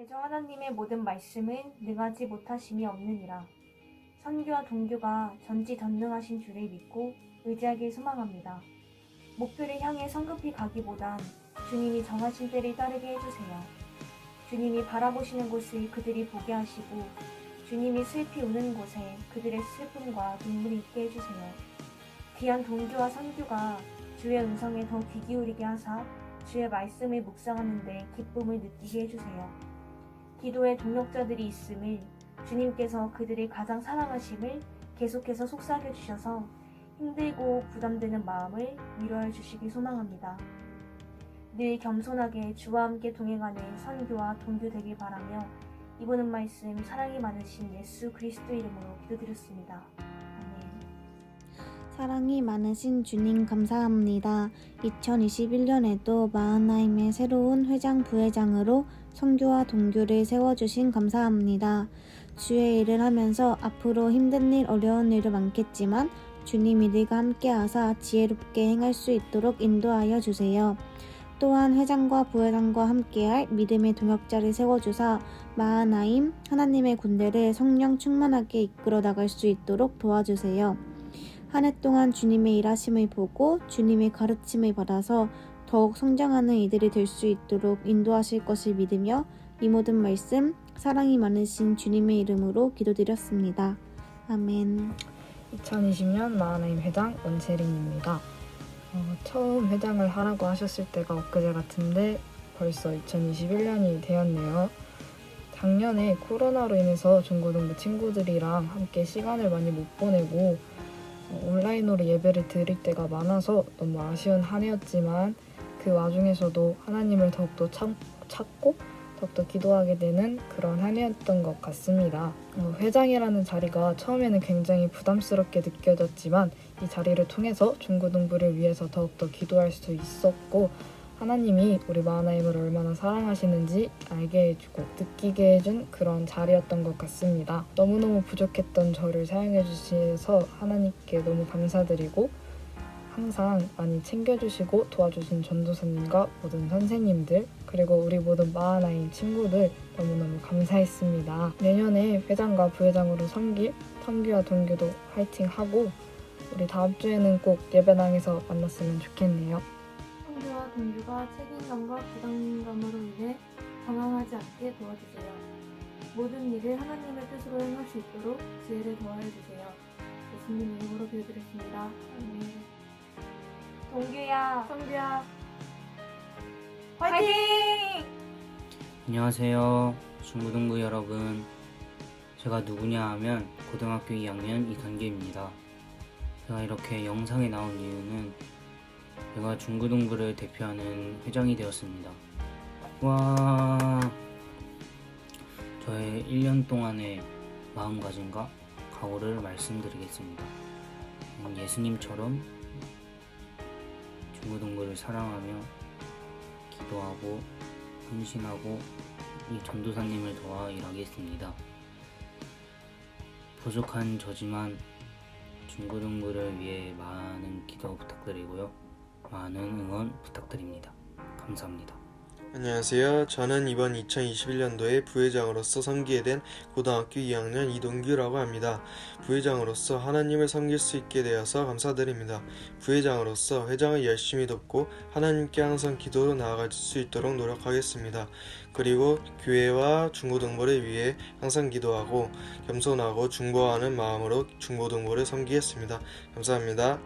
대저 하나님의 모든 말씀은 능하지 못하심이 없느니라. 선교와 동교가 전지 전능하신 주를 믿고 의지하길 소망합니다. 목표를 향해 성급히 가기보단 주님이 정하신 때를 따르게 해주세요. 주님이 바라보시는 곳을 그들이 보게 하시고 주님이 슬피 우는 곳에 그들의 슬픔과 눈물이 있게 해주세요. 귀한 동교와 선교가 주의 음성에 더 귀 기울이게 하사 주의 말씀을 묵상하는데 기쁨을 느끼게 해주세요. 기도의 동력자들이 있음을 주님께서 그들이 가장 사랑하심을 계속해서 속삭여 주셔서 힘들고 부담되는 마음을 위로해 주시기 소망합니다. 늘 겸손하게 주와 함께 동행하는 선교와 동교 되길 바라며 이보는 말씀 사랑이 많으신 예수 그리스도 이름으로 기도드렸습니다. 사랑이 많으신 주님 감사합니다. 2021년에도 마흔나임의 새로운 회장 부회장으로 선교와 동교를 세워주신 감사합니다. 주의 일을 하면서 앞으로 힘든 일, 어려운 일도 많겠지만 주님이 늘과 함께하사 지혜롭게 행할 수 있도록 인도하여 주세요. 또한 회장과 부회장과 함께할 믿음의 동역자를 세워주사 마하나임 하나님의 군대를 성령 충만하게 이끌어 나갈 수 있도록 도와주세요. 한 해 동안 주님의 일하심을 보고 주님의 가르침을 받아서 더욱 성장하는 이들이 될 수 있도록 인도하실 것을 믿으며 이 모든 말씀 사랑이 많으신 주님의 이름으로 기도드렸습니다. 아멘. 2020년 마하나임 회장 원채린입니다. 어, 처음 회장을 하라고 하셨을 때가 엊그제 같은데 벌써 2021년이 되었네요. 작년에 코로나로 인해서 중고등부 친구들이랑 함께 시간을 많이 못 보내고 어, 온라인으로 예배를 드릴 때가 많아서 너무 아쉬운 한 해였지만 그 와중에서도 하나님을 더욱더 찾, 찾고 더욱더 기도하게 되는 그런 한 해였던 것 같습니다. 어, 회장이라는 자리가 처음에는 굉장히 부담스럽게 느껴졌지만 이 자리를 통해서 중고등부를 위해서 더욱더 기도할 수 있었고 하나님이 우리 마하나임을 얼마나 사랑하시는지 알게 해주고 느끼게 해준 그런 자리였던 것 같습니다. 너무너무 부족했던 저를 사용해 주셔서 하나님께 너무 감사드리고 항상 많이 챙겨주시고 도와주신 전도사님과 모든 선생님들 그리고 우리 모든 마하나임 친구들 너무너무 감사했습니다. 내년에 회장과 부회장으로 섬길 선교와 동교도 화이팅하고 우리 다음 주에는 꼭 예배당에서 만났으면 좋겠네요. 성교와 동교가 책임감과 부담감으로 인해 당황하지 않게 도와주세요. 모든 일을 하나님의 뜻으로 행할 수 있도록 지혜를 더하여 주세요. 예수님 이름으로 기도드렸습니다. 아멘. 동교야, 성교야, 화이팅! 안녕하세요. 중고등부 여러분. 제가 누구냐 하면 고등학교 2학년 이간규입니다. 제가 이렇게 영상에 나온 이유는 제가 중고등부를 대표하는 회장이 되었습니다. 와, 저의 1년 동안의 마음가짐과 각오를 말씀드리겠습니다. 음, 예수님처럼 중고등부를 사랑하며 기도하고 헌신하고 이 전도사님을 도와 일하겠습니다. 부족한 저지만 중고등부를 위해 많은 기도 부탁드리고요. 많은 응원 부탁드립니다. 감사합니다. 안녕하세요. 저는 이번 2021년도에 부회장으로서 섬기게 된 고등학교 2학년 이동규라고 합니다. 부회장으로서 하나님을 섬길 수 있게 되어서 감사드립니다. 부회장으로서 회장을 열심히 돕고 하나님께 항상 기도로 나아갈 수 있도록 노력하겠습니다. 그리고 교회와 중고등부를 위해 항상 기도하고 겸손하고 중보하는 마음으로 중고등부를 섬기겠습니다. 감사합니다.